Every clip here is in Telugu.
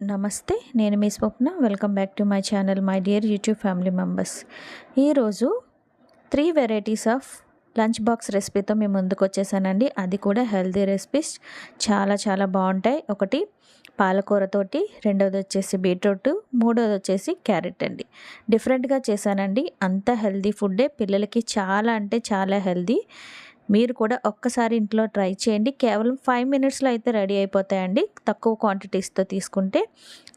నమస్తే నేను మీ Swapna. Welcome back to my channel my dear YouTube family members. ఈరోజు three varieties of lunch box రెసిపీతో మేము ముందుకు వచ్చేసానండి. అది కూడా హెల్తీ రెసిపీస్. చాలా చాలా బాగుంటాయి. ఒకటి పాలకూరతోటి రెండోది వచ్చేసి బీట్రూట్ మూడోది వచ్చేసి క్యారెట్ అండి. డిఫరెంట్గా చేశానండి. అంత హెల్దీ ఫుడ్డే. పిల్లలకి చాలా అంటే చాలా హెల్దీ. మీరు కూడా ఒక్కసారి ఇంట్లో ట్రై చేయండి. కేవలం ఫైవ్ మినిట్స్లో అయితే రెడీ అయిపోతాయండి. తక్కువ క్వాంటిటీస్తో తీసుకుంటే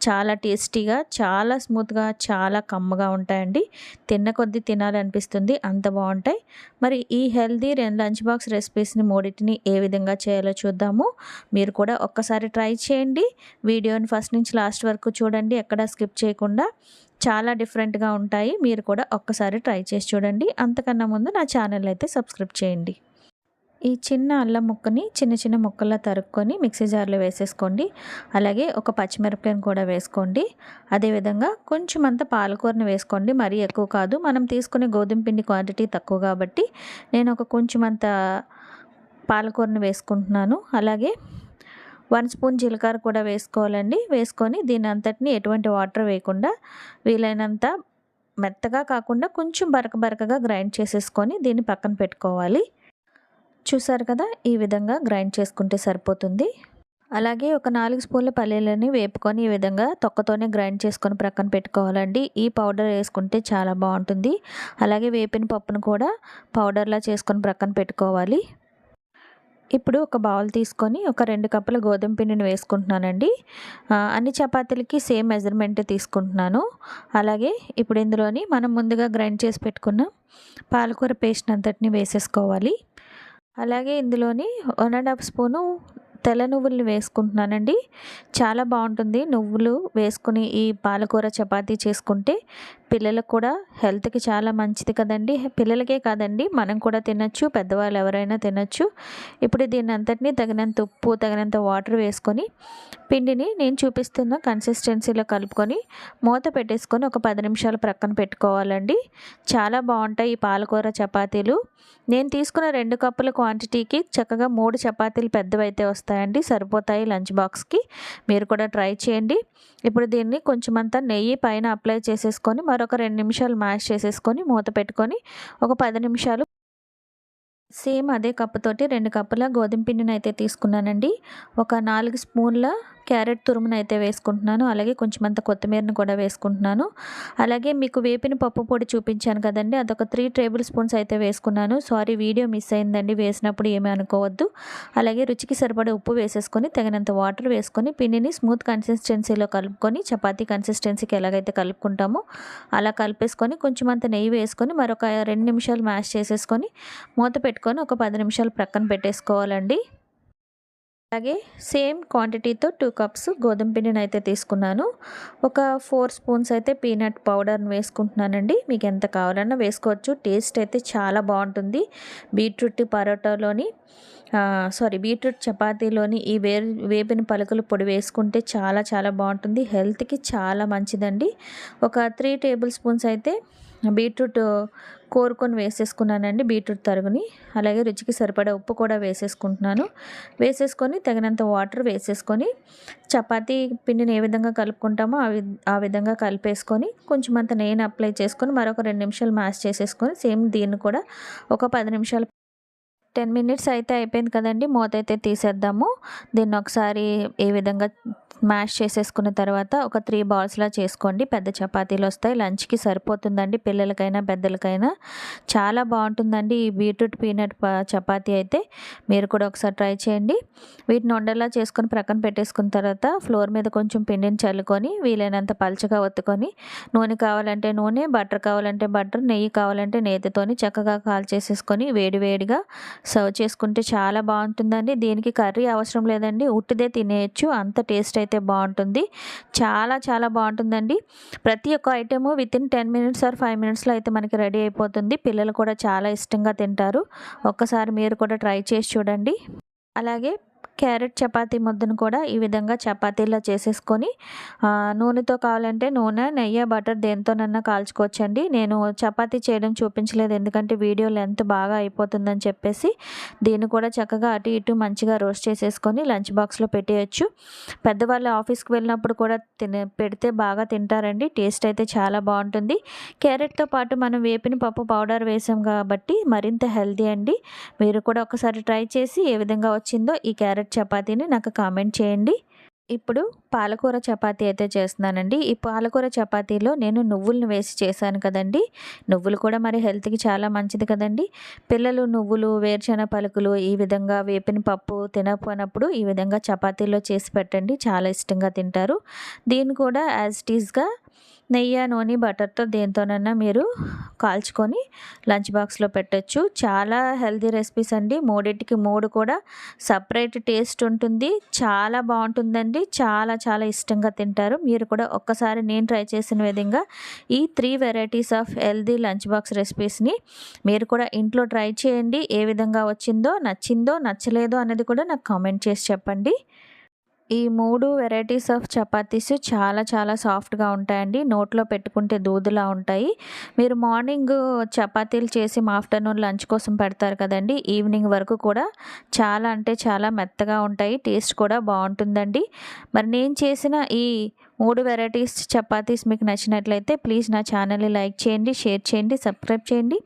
చాలా టేస్టీగా చాలా స్మూత్గా చాలా కమ్మగా ఉంటాయండి. తిన్న కొద్దీ తినాలనిపిస్తుంది. అంత బాగుంటాయి. మరి ఈ హెల్దీ రెండు లంచ్ బాక్స్ రెసిపీస్ని మూడింటిని ఏ విధంగా చేయాలో చూద్దాము. మీరు కూడా ఒక్కసారి ట్రై చేయండి. వీడియోని ఫస్ట్ నుంచి లాస్ట్ వరకు చూడండి. ఎక్కడ స్కిప్ చేయకుండా చాలా డిఫరెంట్గా ఉంటాయి. మీరు కూడా ఒక్కసారి ట్రై చేసి చూడండి. అంతకన్నా ముందు నా ఛానల్ అయితే సబ్స్క్రైబ్ చేయండి. ఈ చిన్న అల్లం ముక్కని చిన్న చిన్న ముక్కల్లో తరుక్కొని మిక్సీ జార్లో వేసేసుకోండి. అలాగే ఒక పచ్చిమిరపకాయను కూడా వేసుకోండి. అదేవిధంగా కొంచెం అంత పాలకూరని వేసుకోండి. మరీ ఎక్కువ కాదు. మనం తీసుకునే గోధుమ పిండి క్వాంటిటీ తక్కువ కాబట్టి నేను ఒక కొంచెం అంత పాలకూరని వేసుకుంటున్నాను. అలాగే వన్ స్పూన్ జీలకర్ర కూడా వేసుకోవాలండి. వేసుకొని దీని అంతటిని ఎటువంటి వాటర్ వేయకుండా వీలైనంత మెత్తగా కాకుండా కొంచెం బరక బరకగా గ్రైండ్ చేసేసుకొని దీన్ని పక్కన పెట్టుకోవాలి. చూసారు కదా? ఈ విధంగా గ్రైండ్ చేసుకుంటే సరిపోతుంది. అలాగే ఒక నాలుగు స్పూన్ల పల్లీలని వేపుకొని ఈ విధంగా తొక్కతోనే గ్రైండ్ చేసుకొని ప్రక్కన పెట్టుకోవాలండి. ఈ పౌడర్ వేసుకుంటే చాలా బాగుంటుంది. అలాగే వేపిన పప్పును కూడా పౌడర్లా చేసుకొని ప్రక్కన పెట్టుకోవాలి. ఇప్పుడు ఒక బౌల్ తీసుకొని ఒక రెండు కప్పుల గోధుమ పిండిని వేసుకుంటున్నానండి. అన్ని చపాతీలకి సేమ్ మెజర్మెంట్ తీసుకుంటున్నాను. అలాగే ఇప్పుడు ఇందులోని మనం ముందుగా గ్రైండ్ చేసి పెట్టుకున్న పాలకూర పేస్ట్ అంతటిని వేసేసుకోవాలి. అలాగే ఇందులోని వన్ అండ్ హాఫ్ స్పూను తెల్ల నువ్వుల్ని వేసుకుంటున్నానండి. చాలా బాగుంటుంది. నువ్వులు వేసుకుని ఈ పాలకూర చపాతీ చేసుకుంటే పిల్లలకు కూడా హెల్త్కి చాలా మంచిది కదండి. పిల్లలకే కాదండి మనం కూడా తినచ్చు పెద్దవాళ్ళు ఎవరైనా తినచ్చు. ఇప్పుడు దీన్ని అంతటినీ తగినంత ఉప్పు తగినంత వాటర్ వేసుకొని పిండిని నేను చూపిస్తున్న కన్సిస్టెన్సీలో కలుపుకొని మూత పెట్టేసుకొని ఒక పది నిమిషాలు ప్రక్కన పెట్టుకోవాలండి. చాలా బాగుంటాయి ఈ పాలకూర చపాతీలు. నేను తీసుకున్న రెండు కప్పుల క్వాంటిటీకి చక్కగా మూడు చపాతీలు పెద్దవైతే వస్తాయండి. సరిపోతాయి లంచ్ బాక్స్కి. మీరు కూడా ట్రై చేయండి. ఇప్పుడు దీన్ని కొంచెం అంతా నెయ్యి పైన అప్లై చేసేసుకొని మరొక రెండు నిమిషాలు మ్యాష్ చేసేసుకొని మూత పెట్టుకొని ఒక పది నిమిషాలు సేమ్ అదే కప్పుతోటి రెండు కప్పుల గోధుమ పిండిని అయితే తీసుకున్నానండి. ఒక నాలుగు స్పూన్ల క్యారెట్ తురుమును అయితే వేసుకుంటున్నాను. అలాగే కొంచెం అంత కొత్తిమీరను కూడా వేసుకుంటున్నాను. అలాగే మీకు వేపిన పప్పు పొడి చూపించాను కదండి. అదొక త్రీ టేబుల్ స్పూన్స్ అయితే వేసుకున్నాను. సారీ వీడియో మిస్ అయిందండి. వేసినప్పుడు ఏమీ అనుకోవద్దు. అలాగే రుచికి సరిపడే ఉప్పు వేసేసుకొని తగినంత వాటర్ వేసుకొని పిండిని స్మూత్ కన్సిస్టెన్సీలో కలుపుకొని చపాతీ కన్సిస్టెన్సీకి ఎలాగైతే కలుపుకుంటామో అలా కలిపేసుకొని కొంచెం అంత నెయ్యి వేసుకొని మరొక రెండు నిమిషాలు మ్యాష్ చేసేసుకొని మూత పెట్టుకొని ఒక పది నిమిషాలు ప్రక్కన పెట్టేసుకోవాలండి. అలాగే సేమ్ క్వాంటిటీతో టూ కప్స్ గోధుమ పిండిని అయితే తీసుకున్నాను. ఒక ఫోర్ స్పూన్స్ అయితే పీనట్ పౌడర్ని వేసుకుంటున్నానండి. మీకు ఎంత కావాలన్నా వేసుకోవచ్చు. టేస్ట్ అయితే చాలా బాగుంటుంది. బీట్రూట్ పరోటాలోని సారీ బీట్రూట్ చపాతీలోని ఈ వే వేపిన పలుకులు పొడి వేసుకుంటే చాలా చాలా బాగుంటుంది. హెల్త్కి చాలా మంచిదండి. ఒక త్రీ టేబుల్ స్పూన్స్ అయితే బీట్రూట్ కోరుకొని వేసేసుకున్నానండి బీట్రూట్ తరుగుని. అలాగే రుచికి సరిపడా ఉప్పు కూడా వేసేసుకుంటున్నాను. వేసేసుకొని తగినంత వాటర్ వేసేసుకొని చపాతీ పిండిని ఏ విధంగా కలుపుకుంటామో ఆ వి ఆ విధంగా కలిపేసుకొని కొంచెం అంత నేను అప్లై చేసుకొని మరొక రెండు నిమిషాలు మ్యాష్ చేసేసుకొని సేమ్ దీన్ని కూడా ఒక పది నిమిషాలు టెన్ మినిట్స్ అయితే అయిపోయింది కదండి మూత అయితే తీసేద్దాము. దీన్ని ఒకసారి ఏ విధంగా మ్యాష్ చేసేసుకున్న తర్వాత ఒక త్రీ బాల్స్లా చేసుకోండి. పెద్ద చపాతీలు వస్తాయి. లంచ్కి సరిపోతుందండి. పిల్లలకైనా పెద్దలకైనా. చాలా బాగుంటుందండి ఈ బీట్రూట్ పీనట్ చపాతీ అయితే. మీరు కూడా ఒకసారి ట్రై చేయండి. వీటిని ఉండలా చేసుకొని ప్రక్కన పెట్టేసుకున్న తర్వాత ఫ్లోర్ మీద కొంచెం పిండిని చల్లుకొని వీలైనంత పలచగా ఒత్తుకొని నూనె కావాలంటే నూనె బటర్ కావాలంటే బటర్ నెయ్యి కావాలంటే నేతితోని చక్కగా కాల్చేసేసుకొని వేడివేడిగా వేడి వేడిగా సర్వ్ చేసుకుంటే చాలా బాగుంటుందండి. దీనికి కర్రీ అవసరం లేదండి. ఉట్టిదే తినేయచ్చు. అంత టేస్ట్ అయితే అయితే బాగుంటుంది. చాలా చాలా బాగుంటుందండి. ప్రతి ఒక్క item within ten minutes or five మినిట్స్లో అయితే మనకి రెడీ అయిపోతుంది. పిల్లలు కూడా చాలా ఇష్టంగా తింటారు. ఒక్కసారి మీరు కూడా ట్రై చేసి చూడండి. అలాగే క్యారెట్ చపాతీ ముద్దను కూడా ఈ విధంగా చపాతీలా చేసేసుకొని నూనెతో కావాలంటే నూనె నెయ్యి బటర్ దేంతోనన్నా కాల్చుకోవచ్చండి. నేను చపాతీ చేయడం చూపించలేదు ఎందుకంటే వీడియో లెంత్ బాగా అయిపోతుందని చెప్పేసి దీన్ని కూడా చక్కగా అటు ఇటు మంచిగా రోస్ట్ చేసేసుకొని లంచ్ బాక్స్లో పెట్టేయచ్చు. పెద్దవాళ్ళు ఆఫీస్కి వెళ్ళినప్పుడు కూడా తినే పెడితే బాగా తింటారండి. టేస్ట్ అయితే చాలా బాగుంటుంది. క్యారెట్తో పాటు మనం వేపిన పప్పు పౌడర్ వేసాం కాబట్టి మరింత హెల్తీ అండి. మీరు కూడా ఒకసారి ట్రై చేసి ఏ విధంగా వచ్చిందో ఈ క్యారెట్ చపాతీని నాకు కామెంట్ చేయండి. ఇప్పుడు పాలకూర చపాతీ అయితే చేస్తున్నానండి. ఈ పాలకూర చపాతీలో నేను నువ్వులను వేసి చేశాను కదండి. నువ్వులు కూడా మరి హెల్త్కి చాలా మంచిది కదండి. పిల్లలు నువ్వులు వేరుశెనగ పలుకులు ఈ విధంగా వేపిన పప్పు తినకపోయినప్పుడు ఈ విధంగా చపాతీలో చేసి పెట్టండి. చాలా ఇష్టంగా తింటారు. దీన్ని కూడా యాజ్ టీజ్గా నెయ్యి నూనె బటర్తో దేంతోనైనా మీరు కాల్చుకొని లంచ్ బాక్స్లో పెట్టచ్చు. చాలా హెల్దీ రెసిపీస్ అండి. మూడింటికి మూడు కూడా సపరేట్ టేస్ట్ ఉంటుంది. చాలా బాగుంటుందండి. చాలా చాలా ఇష్టంగా తింటారు. మీరు కూడా ఒక్కసారి నేను ట్రై చేసిన విధంగా ఈ three varieties of healthy lunch box రెసిపీస్ని మీరు కూడా ఇంట్లో ట్రై చేయండి. ఏ విధంగా వచ్చిందో నచ్చిందో నచ్చలేదో అనేది కూడా నాకు కామెంట్ చేసి చెప్పండి. ఈ మూడు వెరైటీస్ ఆఫ్ చపాతీస్ చాలా చాలా సాఫ్ట్గా ఉంటాయండి. నోట్లో పెట్టుకుంటే దూదులా ఉంటాయి. మీరు మార్నింగ్ చపాతీలు చేసి మా ఆఫ్టర్నూన్ లంచ్ కోసం పెడతారు కదండి. ఈవినింగ్ వరకు కూడా చాలా అంటే చాలా మెత్తగా ఉంటాయి. టేస్ట్ కూడా బాగుంటుందండి. మరి నేను చేసిన ఈ మూడు వెరైటీస్ చపాతీస్ మీకు నచ్చినట్లయితే ప్లీజ్ నా ఛానల్ని లైక్ చేయండి షేర్ చేయండి సబ్స్క్రైబ్ చేయండి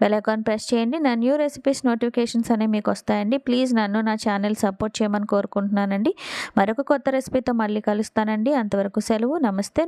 బెల్ ఐకాన్ ప్రెస్ చేయండి. నా న్యూ రెసిపీస్ నోటిఫికేషన్స్ అనేవి మీకు వస్తాయండి. ప్లీజ్ నన్ను నా ఛానల్ సపోర్ట్ చేయమని కోరుకుంటున్నానండి. మరొక కొత్త రెసిపీతో మళ్ళీ కలుస్తానండి. అంతవరకు సెలవు. నమస్తే.